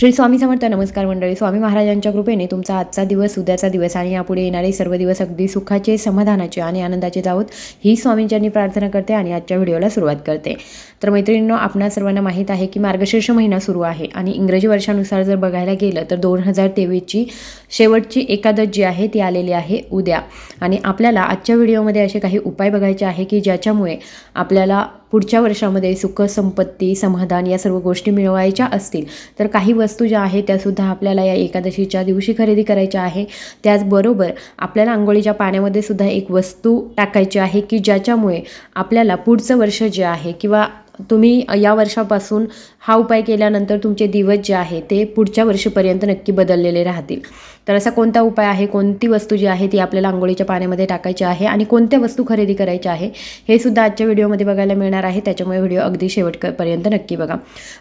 श्री स्वामी समर्थ नमस्कार मंडळी. स्वामी महाराजांच्या कृपेने तुमचा आजचा दिवस उद्याचा दिवस आणि यापुढे येणारे सर्व दिवस अगदी सुखाचे समाधानाचे आणि आनंदाचे जावत ही स्वामींच्यांनी प्रार्थना करते आणि आजच्या व्हिडिओला सुरुवात करते. तर मैत्रिणींनो आपणा सर्वांना माहीत आहे की मार्गशीर्ष महिना सुरू आहे आणि इंग्रजी वर्षानुसार जर बघायला गेलं तर दोन हजार तेवीसची शेवटची एकादश जी आहे ती आलेली आहे उद्या. आणि आपल्याला आजच्या व्हिडिओमध्ये असे काही उपाय बघायचे आहे की ज्याच्यामुळे आपल्याला पुढच्या वर्षामध्ये सुख संपत्ती समाधान या सर्व गोष्टी मिळवायच्या असतील. तर काही वस्तू ज्या आहेत त्यासुद्धा आपल्याला या एकादशीच्या दिवशी खरेदी करायच्या आहे. त्याचबरोबर आपल्याला आंघोळीच्या पाण्यामध्ये सुद्धा एक वस्तू टाकायची आहे की ज्याच्यामुळे आपल्याला पुढचं वर्ष जे आहे किंवा तुम्ही या वर्षापासून हा उपाय केल्यानंतर तुमचे दिवस जे आहे ते पुढच्या वर्षीपर्यंत नक्की बदललेले राहतील. तर असा कोणता उपाय आहे? कोणती वस्तू जी आहे ती आपल्याला आंघोळीच्या पाण्यामध्ये टाकायची आहे आणि कोणत्या वस्तू खरेदी करायच्या आहे हे सुद्धा आजच्या व्हिडिओमध्ये बघायला मिळणार आहे. त्याच्यामुळे व्हिडिओ अगदी शेवटपर्यंत नक्की बघा.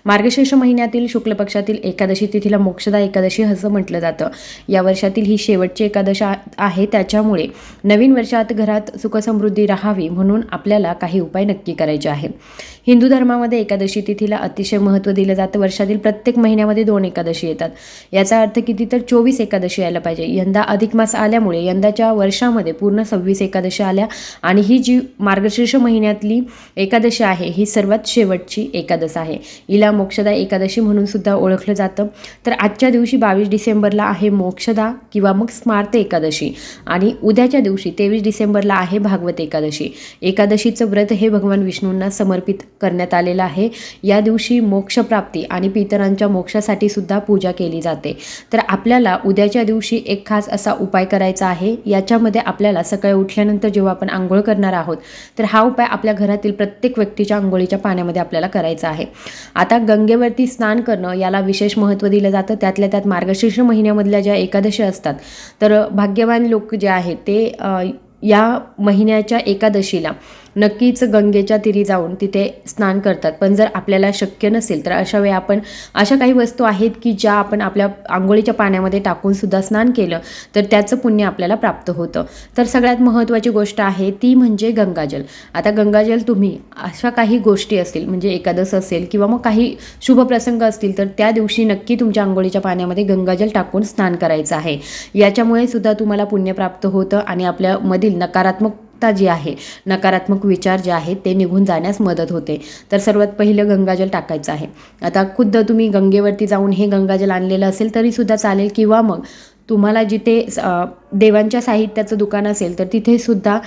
मार्गशीर्ष महिन्यातील शुक्ल पक्षातील एकादशी तिथीला मोक्षदा एकादशी असं म्हटलं जातं. या वर्षातील ही शेवटची एकादशी आहे. त्याच्यामुळे नवीन वर्षात घरात सुखसमृद्धी राहावी म्हणून आपल्याला काही उपाय नक्की करायचे आहे हिंदू धर्मामध्ये एकादशी तिथीला अतिशय महत्त्व दिलं जातं. वर्षातील प्रत्येक महिन्यामध्ये दोन एकादशी येतात. याचा अर्थ किती तर चोवीस एकादशी यायला पाहिजे. यंदा अधिक मास आल्यामुळे यंदाच्या वर्षामध्ये पूर्ण सव्वीस एकादशी आल्या आणि ही जी मार्गशीर्ष महिन्यातली एकादशी आहे ही सर्वात शेवटची एकादश आहे. हिला मोक्षदा एकादशी म्हणून सुद्धा ओळखलं जातं. तर आजच्या दिवशी बावीस डिसेंबरला आहे मोक्षदा किंवा मग स्मार्त एकादशी आणि उद्याच्या दिवशी तेवीस डिसेंबरला आहे भागवत एकादशी. एकादशीचं व्रत हे भगवान विष्णूंना समर्पित करण्यात आलेलं आहे. या दिवशी मोक्षप्राप्ती आणि पितरांच्या मोक्षासाठी सुद्धा पूजा केली जाते. तर आपल्याला उद्याच्या दिवशी एक खास असा उपाय करायचा आहे. याच्यामध्ये आपल्याला सकाळी उठल्यानंतर जेव्हा आपण आंघोळ करणार आहोत तर हा उपाय आपल्या घरातील प्रत्येक व्यक्तीच्या आंघोळीच्या पाण्यामध्ये आपल्याला करायचा आहे. आता गंगेवरती स्नान करणं याला विशेष महत्त्व दिलं जातं. त्यातल्या त्यात मार्गशीर्ष महिन्यामधल्या ज्या एकादशी असतात तर भाग्यवान लोक जे आहेत ते या महिन्याच्या एकादशीला नक्कीच गंगेच्या तिरी जाऊन तिथे स्नान करतात. पण जर आपल्याला शक्य नसेल तर अशा वेळी आपण अशा काही वस्तू आहेत की ज्या आपण आपल्या आंघोळीच्या पाण्यामध्ये टाकून सुद्धा स्नान केलं तर त्याचं पुण्य आपल्याला प्राप्त होतं. तर सगळ्यात महत्त्वाची गोष्ट आहे ती म्हणजे गंगाजल. आता गंगाजल तुम्ही अशा काही गोष्टी असतील म्हणजे एकादश असेल किंवा मग काही शुभप्रसंग असतील तर त्या दिवशी नक्की तुमच्या आंघोळीच्या पाण्यामध्ये गंगाजल टाकून स्नान करायचं आहे. याच्यामुळे सुद्धा तुम्हाला पुण्य प्राप्त होतं आणि आपल्यामधील नकारात्मक ता जी आहे नकारात्मक विचार जे आहेत ते निघून जाण्यास मदत होते. तर सर्वात पहिलं गंगाजल टाकायचं आहे. आता खुद्द तुम्ही गंगेवरती जाऊन हे गंगाजल आणलेलं असेल तरीसुद्धा चालेल. किंवा मग तुम्हाला जिथे देवांच्या साहित्याचं दुकान असेल तर तिथे सुद्धा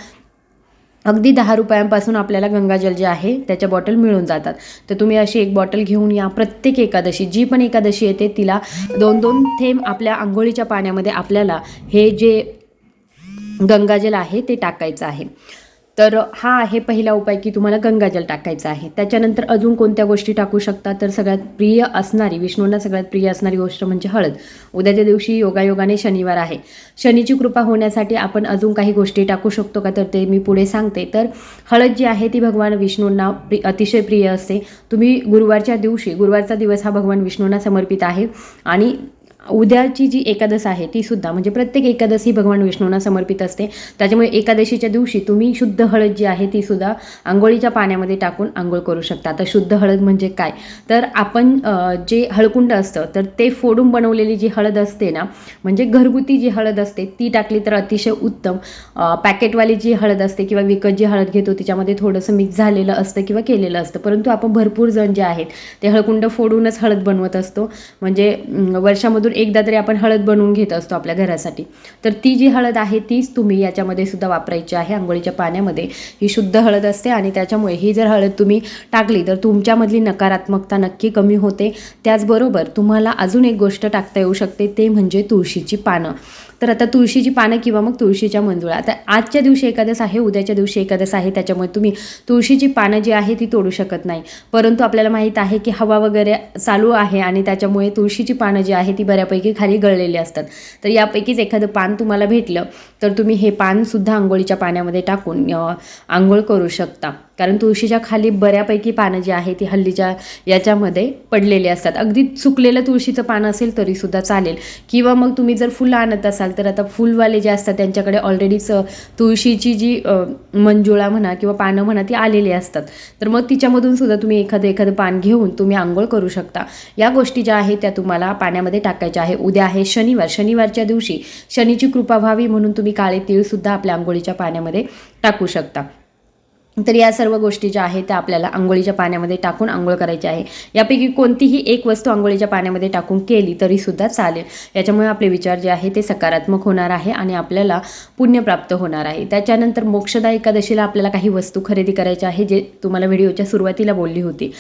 अगदी दहा रुपयांपासून आपल्याला गंगाजल जे आहे त्याच्या बॉटल मिळून जातात. तर तुम्ही अशी एक बॉटल घेऊन या. प्रत्येक एकादशी जी पण एकादशी येते तिला दोन दोन थेंब आपल्या आंघोळीच्या पाण्यामध्ये आपल्याला हे जे गंगाजल आहे ते टाकायचं आहे. तर हा आहे पहिला उपाय की तुम्हाला गंगाजल टाकायचं आहे. त्याच्यानंतर अजून कोणत्या गोष्टी टाकू शकता? तर सगळ्यात प्रिय असणारी विष्णूंना सगळ्यात प्रिय असणारी गोष्ट म्हणजे हळद. उद्याच्या दिवशी योगायोगाने शनिवार आहे. शनीची कृपा होण्यासाठी आपण अजून काही गोष्टी टाकू शकतो का? तर ते मी पुढे सांगते. तर हळद जी आहे ती भगवान विष्णूंना प्रि अतिशय प्रिय असते. तुम्ही गुरुवारच्या दिवशी गुरुवारचा दिवस हा भगवान विष्णूंना समर्पित आहे. आणि उद्याची जी एकादश आहे ती सुद्धा म्हणजे प्रत्येक एकादश ही भगवान विष्णूंना समर्पित असते. त्याच्यामुळे एकादशीच्या दिवशी तुम्ही शुद्ध हळद जी आहे ती सुद्धा आंघोळीच्या पाण्यामध्ये टाकून आंघोळ करू शकता. आता शुद्ध हळद म्हणजे काय? तर आपण जे हळकुंड असतं तर ते फोडून बनवलेली जी हळद असते ना म्हणजे घरगुती जी हळद असते ती टाकली तर अतिशय उत्तम. पॅकेटवाली जी हळद असते किंवा विकत जी हळद घेतो तिच्यामध्ये थोडंसं मिक्स झालेलं असतं किंवा केलेलं असतं. परंतु आपण भरपूर जण जे आहेत ते हळकुंड फोडूनच हळद बनवत असतो. म्हणजे वर्षामधून वर्षातून एकदा तरी आपण हळद बनवून घेत असतो आपल्या घरासाठी. तर ती जी हळद आहे तीच तुम्ही याच्यामध्ये सुद्धा वापरायची आहे आंघोळीच्या पाण्यामध्ये. ही शुद्ध हळद असते आणि त्याच्यामुळे ही जर हळद तुम्ही टाकली तर तुमच्यामधली नकारात्मकता नक्की कमी होते. त्याचबरोबर तुम्हाला अजून एक गोष्ट टाकता येऊ शकते ते म्हणजे तुळशीची पानं. तर आता तुळशीची पानं किंवा मग तुळशीच्या मंजुळा. आता आजच्या दिवशी एकादस आहे उद्याच्या दिवशी एकादस आहे त्याच्यामुळे तुम्ही तुळशीची पानं जी आहे ती तोडू शकत नाही. परंतु आपल्याला माहीत आहे की हवा वगैरे चालू आहे आणि त्याच्यामुळे तुळशीची पानं जी आहे ती बऱ्यापैकी खाली गळलेली असतात. तर यापैकीच एखादं पान तुम्हाला भेटलं तर तुम्ही हे पानसुद्धा आंघोळीच्या पाण्यामध्ये टाकून आंघोळ करू शकता. कारण तुळशीच्या खाली बऱ्यापैकी पानं जी आहे ती हल्लीच्या याच्यामध्ये पडलेली असतात. अगदी सुकलेलं तुळशीचं पान असेल तरीसुद्धा चालेल. किंवा मग तुम्ही जर फुलं आणत असाल तर आता फुलवाले जे असतात त्यांच्याकडे ऑलरेडीच तुळशीची जी मंजुळा म्हणा किंवा पानं म्हणा ती आलेली असतात. तर मग तिच्यामधून सुद्धा तुम्ही एखादं एखादं पान घेऊन तुम्ही आंघोळ करू शकता. या गोष्टी ज्या आहेत त्या तुम्हाला पाण्यामध्ये टाकायच्या आहे. उद्या आहे शनिवार. शनिवारच्या दिवशी शनीची कृपा व्हावी म्हणून तुम्ही काळे तीळसुद्धा आपल्या आंघोळीच्या पाण्यामध्ये टाकू शकता. तर या सर्व गोष्टी ज्या आहेत त्या आपल्याला आंघोळीच्या पाण्यामध्ये टाकून आंघोळ करायची आहे. यापैकी कोणतीही एक वस्तू आंघोळीच्या पाण्यामध्ये टाकून केली तरीसुद्धा चालेल. याच्यामुळे आपले विचार जे आहे ते सकारात्मक होणार आहे आणि आपल्याला पुण्य प्राप्त होणार आहे. त्याच्यानंतर मोक्षदा एकादशीला आपल्याला काही वस्तू खरेदी करायच्या आहे जे तुम्हाला व्हिडिओच्या सुरुवातीला बोलली होती.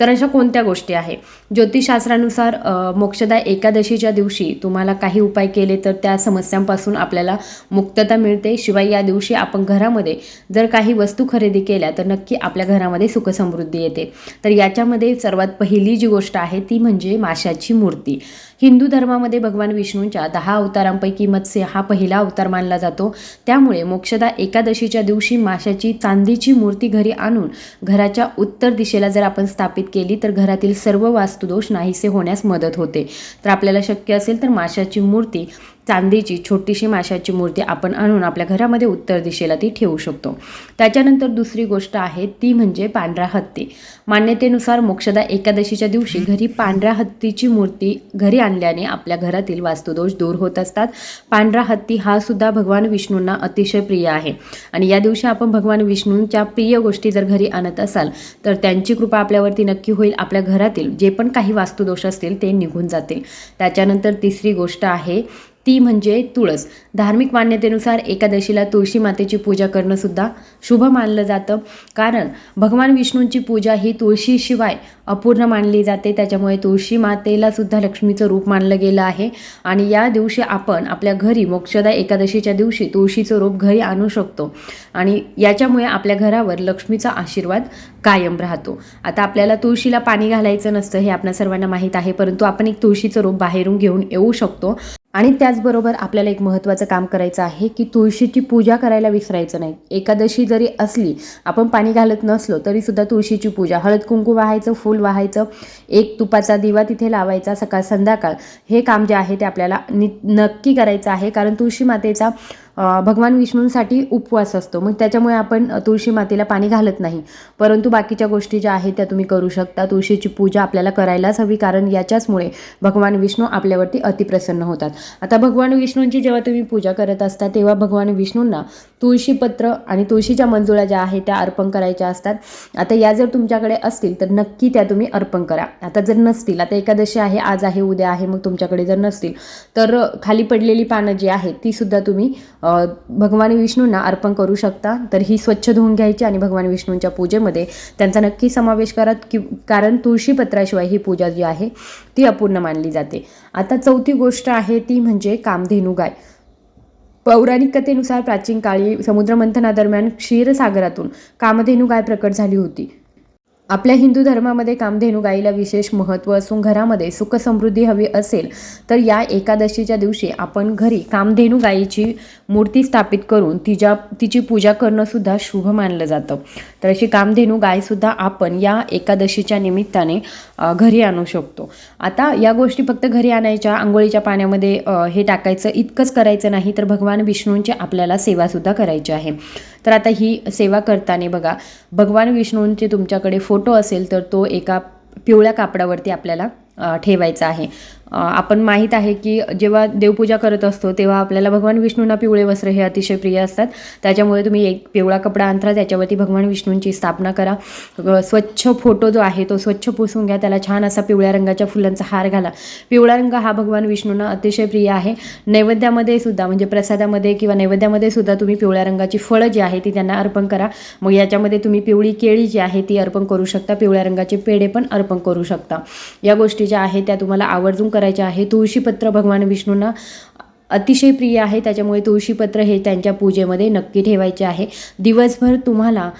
तर अशा कोणत्या गोष्टी आहे? ज्योतिषशास्त्रानुसार मोक्षदा एकादशीच्या दिवशी तुम्हाला काही उपाय केले तर त्या समस्यांपासून आपल्याला मुक्तता मिळते. शिवाय या दिवशी आपण घरामध्ये जर काही वस्तू खरेदी केल्या तर नक्की आपल्या घरामध्ये सुखसमृद्धी येते. तर याच्यामध्ये सर्वात पहिली जी गोष्ट आहे ती म्हणजे माशाची मूर्ती. हिंदू धर्मामध्ये भगवान विष्णूंच्या दहा अवतारांपैकी मत्स्य हा पहिला अवतार मानला जातो. त्यामुळे मोक्षदा एकादशीच्या दिवशी माशाची चांदीची मूर्ती घरी आणून घराच्या उत्तर दिशेला जर आपण स्थापित केली तर घरातील सर्व वास्तुदोष नाहीसे होण्यास मदत होते. तर आपल्याला शक्य असेल तर माशाची मूर्ती चांदीची छोटीशी माशाची मूर्ती आपण आणून आपल्या घरामध्ये उत्तर दिशेला ती ठेवू शकतो. त्याच्यानंतर दुसरी गोष्ट आहे ती म्हणजे पांढरा हत्ती. मान्यतेनुसार मोक्षदा एकादशीच्या दिवशी घरी पांढऱ्या हत्तीची मूर्ती घरी आणल्याने आपल्या घरातील वास्तुदोष दूर होत असतात. पांढरा हत्ती हा सुद्धा भगवान विष्णूंना अतिशय प्रिय आहे. आणि या दिवशी आपण भगवान विष्णूंच्या प्रिय गोष्टी जर घरी आणत असाल तर त्यांची कृपा आपल्यावरती नक्की होईल. आपल्या घरातील जे पण काही वास्तुदोष असतील ते निघून जातील. त्याच्यानंतर तिसरी गोष्ट आहे ती म्हणजे तुळस. धार्मिक मान्यतेनुसार एकादशीला तुळशी मातेची पूजा करणंसुद्धा शुभ मानलं जातं. कारण भगवान विष्णूंची पूजा ही तुळशीशिवाय अपूर्ण मानली जाते. त्याच्यामुळे तुळशी मातेला सुद्धा लक्ष्मीचं रूप मानलं गेलं आहे. आणि या दिवशी आपण आपल्या घरी मोक्षदा एकादशीच्या दिवशी तुळशीचं रूप घरी आणू शकतो. आणि याच्यामुळे आपल्या घरावर लक्ष्मीचा आशीर्वाद कायम राहतो. आता आपल्याला तुळशीला पाणी घालायचं नसतं हे आपल्या सर्वांना माहीत आहे. परंतु आपण एक तुळशीचं रूप बाहेरून घेऊन येऊ शकतो. आणि त्याचबरोबर आपल्याला एक महत्त्वाचं काम करायचं आहे की तुळशीची पूजा करायला विसरायचं नाही. एकादशी जरी असली आपण पाणी घालत नसलो तरीसुद्धा तुळशीची पूजा. हळद कुंकू वाहायचं फूल वाहायचं एक तुपाचा दिवा तिथे लावायचा सकाळ संध्याकाळ हे काम जे आहे ते आपल्याला नि नक्की करायचं आहे. कारण तुळशी मातेचा भगवान विष्णूंसाठी उपवास असतो. मग त्याच्यामुळे आपण तुळशी मातेला पाणी घालत नाही. परंतु बाकीच्या गोष्टी ज्या आहेत त्या तुम्ही करू शकता. तुळशीची पूजा आपल्याला करायलाच हवी कारण याच्याचमुळे भगवान विष्णू आपल्यावरती अतिप्रसन्न होतात. आता भगवान विष्णूंची जेव्हा तुम्ही पूजा करत असता तेव्हा भगवान विष्णूंना तुळशीपत्र आणि तुळशीच्या मंजुळा ज्या आहेत त्या अर्पण करायच्या असतात. आता या जर तुमच्याकडे असतील तर नक्की त्या तुम्ही अर्पण करा. आता जर नसतील आता एकादशी आहे आज आहे उद्या आहे मग तुमच्याकडे जर नसतील तर खाली पडलेली पानं जी आहेत ती सुद्धा तुम्ही भगवान विष्णूंना अर्पण करू शकता तर ही स्वच्छ धुवून घ्यायची आणि भगवान विष्णूंच्या पूजेमध्ये त्यांचा नक्की समावेश करा की कारण तुळशीपत्राशिवाय ही पूजा जी आहे ती अपूर्ण मानली जाते. आता चौथी गोष्ट आहे ती म्हणजे कामधेनू गाय पौराणिक कथेनुसार प्राचीन काळी समुद्रमंथनादरम्यान क्षीरसागरातून कामधेनू गाय प्रकट झाली होती. आपल्या हिंदू धर्मामध्ये कामधेनू गाईला विशेष महत्त्व असून घरामध्ये सुख समृद्धी हवी असेल तर या एकादशीच्या दिवशी आपण घरी कामधेनू गाईची मूर्ती स्थापित करून तिच्या तिची पूजा करणंसुद्धा शुभ मानलं जातं. तर अशी कामधेनू गायसुद्धा आपण या एकादशीच्या निमित्ताने घरी आणू शकतो. आता या गोष्टी फक्त घरी आणायच्या आंघोळीच्या पाण्यामध्ये हे टाकायचं इतकंच करायचं नाही तर भगवान विष्णूंची आपल्याला सेवासुद्धा करायची आहे. तर आता ही सेवा करताना बघा भगवान विष्णूंचे तुमच्याकडे फोटो असेल तर तो एका पिवळ्या कापडावरती आपल्याला ठेवायचा आहे. आपण माहीत आहे की जेव्हा देवपूजा करत असतो तेव्हा आपल्याला भगवान विष्णूंना पिवळे वस्त्र हे अतिशय प्रिय असतात. त्याच्यामुळे तुम्ही एक पिवळा कपडा अंतरा त्याच्यावरती भगवान विष्णूंची स्थापना करा. स्वच्छ फोटो जो आहे तो स्वच्छ पुसून घ्या. त्याला छान असा पिवळ्या रंगाच्या फुलांचा हार घाला. पिवळा रंग हा भगवान विष्णूंना अतिशय प्रिय आहे. नैवेद्यामध्ये सुद्धा म्हणजे प्रसादामध्ये किंवा नैवेद्यामध्ये सुद्धा तुम्ही पिवळ्या रंगाची फळं जी आहे ती त्यांना अर्पण करा. मग याच्यामध्ये तुम्ही पिवळी केळी जी आहे ती अर्पण करू शकता. पिवळ्या रंगाचे पेढे पण अर्पण करू शकता. या गोष्टी ज्या आहेत त्या तुम्हाला आवर्जून करायचे आहे. तुळशीपत्र भगवान विष्णूंना अतिशय प्रिय आहे. त्याच्यामुळे तुळशीपत्र हे त्यांच्या पूजेमध्ये नक्की ठेवायचे आहे. दिवसभर तुम्हाला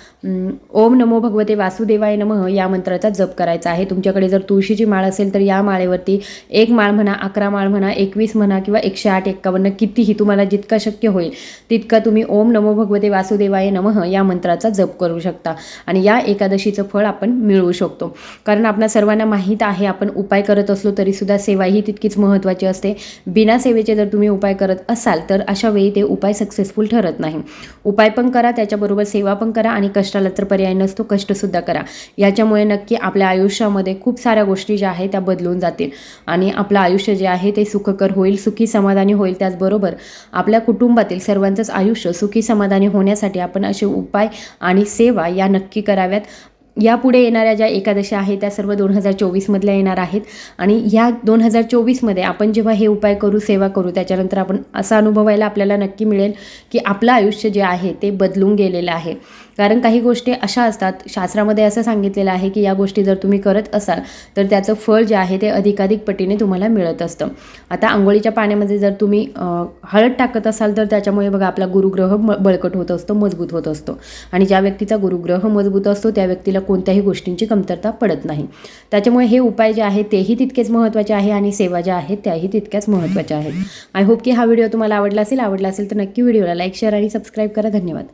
ओम नमो भगवते वासुदेवाय नमः या मंत्राचा जप करायचा आहे. तुमच्याकडे जर तुळशीची माळ असेल तर या माळेवरती एक माळ म्हणा अकरा माळ म्हणा एकवीस म्हणा किंवा एकशे आठ एक्कावन्न कितीही तुम्हाला जितका शक्य होईल तितका तुम्ही ओम नमो भगवते वासुदेवाय नमः या मंत्राचा जप करू शकता. आणि या एकादशीचं फळ आपण मिळवू शकतो. कारण आपल्या सर्वांना माहीत आहे आपण उपाय करत असलो तरीसुद्धा सेवा ही तितकीच महत्त्वाची असते. बिना सेवेचे जर तुम्ही उपाय करत असाल तर अशा वेळी ते उपाय सक्सेसफुल ठरत नाही. उपाय पण करा त्याच्याबरोबर सेवा पण करा आणि कष्टाला तर पर्याय नसतो कष्टसुद्धा करा. याच्यामुळे नक्की आपल्या आयुष्यामध्ये खूप साऱ्या गोष्टी ज्या आहेत त्या बदलून जातील. आणि आपलं आयुष्य जे आहे ते सुखकर होईल सुखी समाधानी होईल. त्याचबरोबर आपल्या कुटुंबातील सर्वांचंच आयुष्य सुखी समाधानी होण्यासाठी आपण असे उपाय आणि सेवा या नक्की कराव्यात. यापुढे येणाऱ्या ज्या एकादशी आहेत त्या सर्व दोन हजार चोवीसमधल्या येणार आहेत. आणि ह्या दोन हजार चोवीसमध्ये आपण जेव्हा हे उपाय करू सेवा करू त्याच्यानंतर आपण असा अनुभवायला आपल्याला नक्की मिळेल की आपलं आयुष्य जे आहे ते बदलून गेलेलं आहे. कारण काही गोष्टी अशा असतात शास्त्रामध्ये असं सांगितलेलं आहे की या गोष्टी जर तुम्ही करत असाल तर त्याचं फळ जे आहे ते अधिकाधिक पटीने तुम्हाला मिळत असतं. आता आंघोळीच्या पाण्यामध्ये जर तुम्ही हळद टाकत असाल तर त्याच्यामुळे बघा आपला गुरुग्रह म बळकट होत असतो मजबूत होत असतो. आणि ज्या व्यक्तीचा गुरुग्रह मजबूत असतो त्या व्यक्तीला कोणत्याही गोष्टींची कमतरता पडत नाही. त्याच्यामुळे हे उपाय जे आहेत तेही तितकेच महत्त्वाचे आहे आणि सेवा ज्या आहेत त्याही तितक्याच महत्त्वाच्या आहेत. आय होप की हा व्हिडिओ तुम्हाला आवडला असेल. आवडला असेल तर नक्की व्हिडिओला लाईक शेअर आणि सबस्क्राईब करा. धन्यवाद.